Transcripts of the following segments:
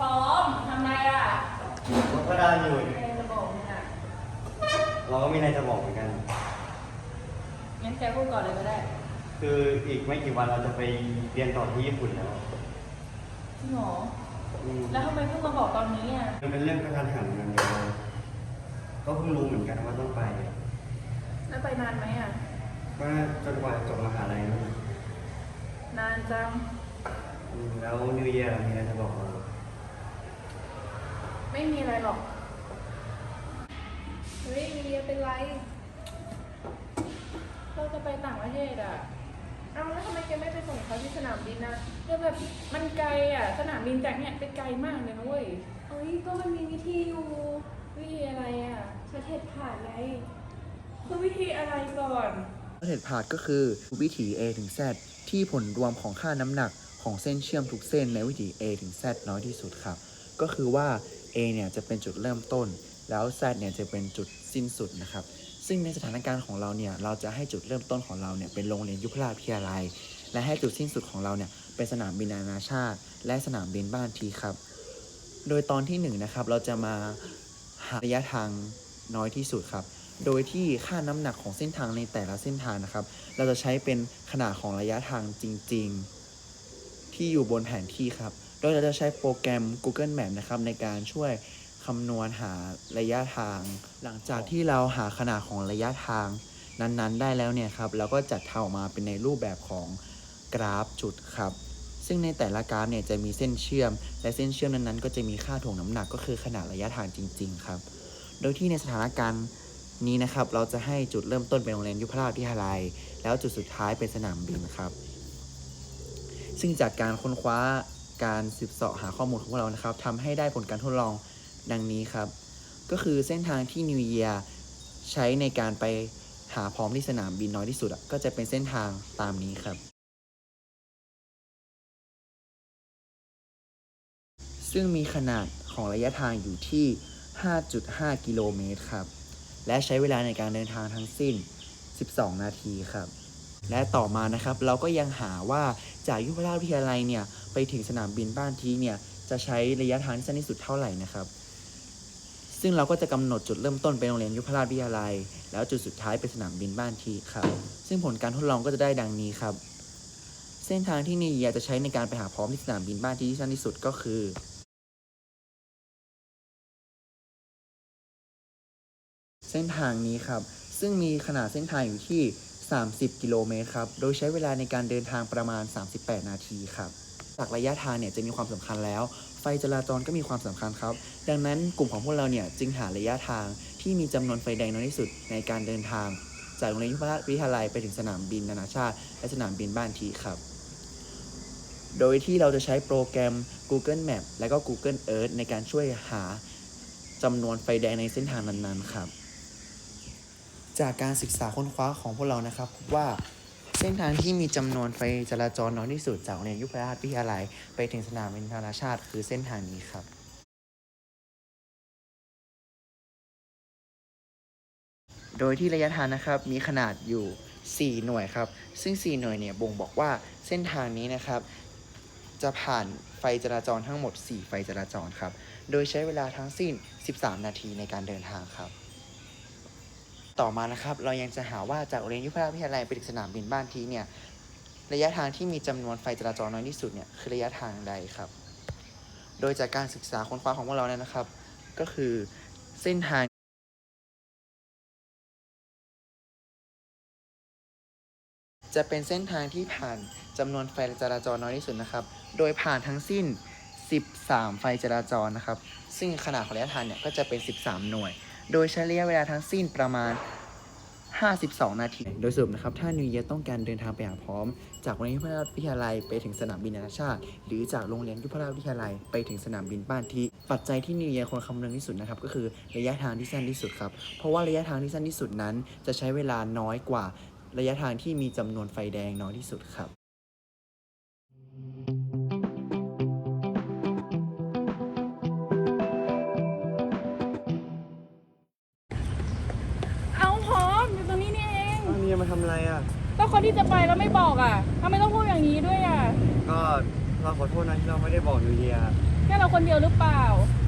พร้อมทำไรอะเราก็ได้อยู่เอจะบอกมึงอะเราก็มีอะไรจะบอกเหมือนกัน งั้นแกพูดก่อนเลยก็ได้คืออีกไม่กี่วันเราจะไปเรียนต่อที่ญี่ปุ่นแล้วจริงเหรออืมแล้วทำไมเพิ่งมาบอกตอนนี้อะมันเป็นเรื่องกระทันหันเหมือนกันเดียวก็เพิ่งรู้เหมือนกันว่าต้องไปแล้วไปนานไหมอะก็จนกว่าจะจบมหาลัยนู่นนานจัง อืมแล้วนิวเยียร์มีอะไรจะบอกเรา ไม่มีอะไรหรอก เฮ้ยมีเรียเป็นไร เราจะไปต่างประเทศอะ เอาแล้วทำไมแกไม่ไปส่งเขาที่สนามบินนะก็แบบมันไกลอะ สนามบินจากเนี่ยไปไกลมากเลยนะเว้ยเอ้ยก็มันมีวิธีอยู่วิธีอะไรอะสเทศผ่านไงคือวิธีอะไรก่อนเห็ดผาดก็คือวิถี A ถึง Z ที่ผลรวมของค่าน้ำหนักของเส้นเชื่อมทุกเส้นในวิถี A ถึง Z น้อยที่สุดครับ ก็คือว่า A เนี่ยจะเป็นจุดเริ่มต้น แล้ว Z เนี่ยจะเป็นจุดสิ้นสุดนะครับ ซึ่งในสถานการณ์ของเราเนี่ยเราจะให้จุดเริ่มต้นของเราเนี่ยเป็นโรงเรียนยุพราชวิทยาลัย และให้จุดสิ้นสุดของเราเนี่ยเป็นสนามบินนานาชาติ และสนามบินบ้านทีครับ โดยตอนที่หนึ่งนะครับเราจะมาหาระยะทางน้อยที่สุดครับ โดยที่ค่าน้ำหนักของเส้นทางในแต่ละเส้นทางนะครับ เราจะใช้เป็นขนาดของระยะทางจริง ๆ ที่อยู่บนแผนที่ครับ โดยเราจะใช้โปรแกรม Google Map นะครับในการช่วยคำนวณหาระยะทาง หลังจากที่เราหาขนาดของระยะทางนั้นๆ ได้แล้วเนี่ยครับเราก็จัดทำออกมาเป็นในรูปแบบของกราฟจุดครับ ซึ่งในแต่ละกราฟเนี่ยจะมีเส้นเชื่อม และเส้นเชื่อมนั้นๆ ก็จะมีค่าถ่วงน้ำหนักก็คือขนาดระยะทางจริง ๆ ครับ โดยที่ในสถานการณ์นี้นะครับเราจะให้จุดเริ่มต้นเป็นโรงเรียนยุพราชวิทยาลัย แล้วจุดสุดท้ายเป็นสนามบินครับ ซึ่งจากการค้นคว้า การสืบเสาะหาข้อมูลของพวกเรานะครับทำให้ได้ผลการทดลองดังนี้ครับ ก็คือเส้นทางที่นิวเยียใช้ในการไปหาพร้อมที่สนามบินน้อยที่สุดอะก็จะเป็นเส้นทางตามนี้ครับ ซึ่งมีขนาดของระยะทางอยู่ที่ 5.5 กิโลเมตรครับ และใช้เวลาในการเดินทางทั้งสิ้น 12 นาทีครับ และต่อมานะครับ เราก็ยังหาว่าจากยุพราชวิทยาลัยเนี่ย ไปถึงสนามบินบ้านทีเนี่ยจะใช้ระยะทางที่สั้นที่สุดเท่าไหร่นะครับ ซึ่งเราก็จะกำหนดจุดเริ่มต้นเป็นโรงเรียนยุพราชวิทยาลัย แล้วจุดสุดท้ายเป็นสนามบินบ้านทีครับ ซึ่งผลการทดลองก็จะได้ดังนี้ครับ เส้นทางที่นิวเยียจะใช้ในการไปหาพร้อมที่สนามบินบ้านทีที่สั้นที่สุดก็คือเส้นทางนี้ครับ ซึ่งมีขนาดเส้นทางอยู่ที่ 30 กิโลเมตรครับ โดยใช้เวลาในการเดินทางประมาณ 38 นาทีครับ จากระยะทางเนี่ยจะมีความสำคัญแล้ว ไฟจราจรก็มีความสำคัญครับ ดังนั้นกลุ่มของพวกเราเนี่ยจึงหาระยะทางที่มีจำนวนไฟแดงน้อยที่สุดในการเดินทาง จากโรงเรียนยุพราชวิทยาลัยไปถึงสนามบินนานาชาติ และสนามบินบ้านทีครับ โดยที่เราจะใช้โปรแกรม Google Map และก็ Google Earth ในการช่วยหาจำนวนไฟแดงในเส้นทางนั้นๆครับ จากการศึกษาค้นคว้าของพวกเรานะครับพบว่า เส้นทางที่มีจำนวนไฟจราจรน้อยที่สุดจากโรงเรียนยุพราชวิทยาลัย ไปถึงสนามบินนานาชาติ คือเส้นทางนี้ครับ โดยที่ระยะทางนะครับมีขนาดอยู่ 4 หน่วยครับ ซึ่ง 4 หน่วยเนี่ยบ่งบอกว่าเส้นทางนี้นะครับ จะผ่านไฟจราจรทั้งหมด 4 ไฟจราจรครับ โดยใช้เวลาทั้งสิ้น 13 นาทีในการเดินทางครับ ต่อมานะครับ เรายังจะหาว่าจากโรงเรียนยุพราชวิทยาลัยไปถึงสนามบินบ้านทีเนี่ยระยะทางที่มีจำนวนไฟจราจรน้อยที่สุดเนี่ยคือระยะทางใดครับ โดยจากการศึกษาค้นคว้าของพวกเราเนี่ยนะครับ ก็คือเส้นทางจะเป็นเส้นทางที่ผ่านจำนวนไฟจราจรน้อยที่สุดนะครับ โดยผ่านทั้งสิ้น 13 ไฟจราจรนะครับ ซึ่งขนาดของระยะทางเนี่ยก็จะเป็น 13 หน่วย โดยใช้ระยะเวลาทั้งสิ้นประมาณ 52 นาที โดยสรุปนะครับ ถ้านิวเยียต้องการเดินทางไปหาพร้อม จากโรงเรียนยุพราชวิทยาลัยไปถึงสนามบินนานาชาติ หรือจากโรงเรียนยุพราชวิทยาลัยไปถึงสนามบินบ้านที่ ปัจจัยที่นิวเยียควรคำนึงที่สุดนะครับ ก็คือระยะทางที่สั้นที่สุดครับ เพราะว่าระยะทางที่สั้นที่สุดนั้น จะใช้เวลาน้อยกว่า ระยะทางที่มีจำนวนไฟแดงน้อยที่สุดครับ อ้าวนิวเยียร์มาทำอะไรอะ ก็คนที่จะไปแล้วไม่บอกอะทำไมต้องพูดอย่างนี้ด้วยอะก็เราขอโทษนะที่เราไม่ได้บอกนิวเยียร์ค่เราคนเดียวหรือเปล่า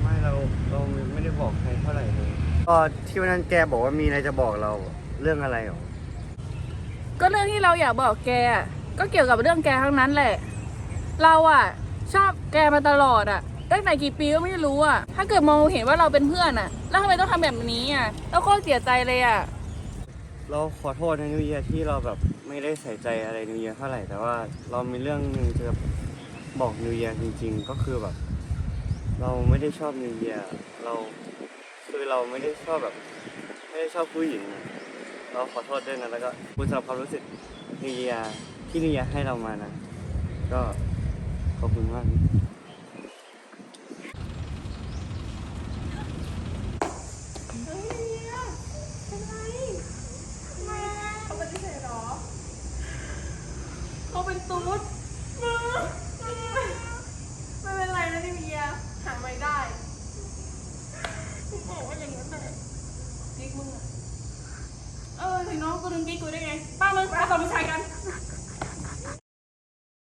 ไม่เราเราไม่ได้บอกใครเท่าไหร่เลยก็ที่วันนั้นแกบอกว่ามีอะไรจะบอกเราเรื่องอะไรหรอ ก็เรื่องที่เราอยากบอกแกอะก็เกี่ยวกับเรื่องแกทั้งนั้นแหละ เราอะชอบแกมาตลอดอะตั้งแต่กี่ปีก็ไม่รู้อะถ้าเกิดมองเห็นว่าเราเป็นเพื่อนอะแล้วทำไมต้องทำแบบนี้อะเราก็เสียใจเลยอะ เราขอโทษนะนิวเยียที่เราแบบไม่ได้ใส่ใจอะไรนิวเยียเท่าไหร่แต่ว่าเรามีเรื่องหนึ่งจะบอกนิวเยียจริง ๆ ก็คือแบบ เราไม่ได้ชอบนิวเยียเราคือเราไม่ได้ชอบแบบ ไม่ได้ชอบผู้หญิงอะเราขอโทษด้วยนะแล้วก็คุณสำหรับความรู้สึกนิวเยียที่นิวเยียให้เรามานะก็ขอบคุณมาก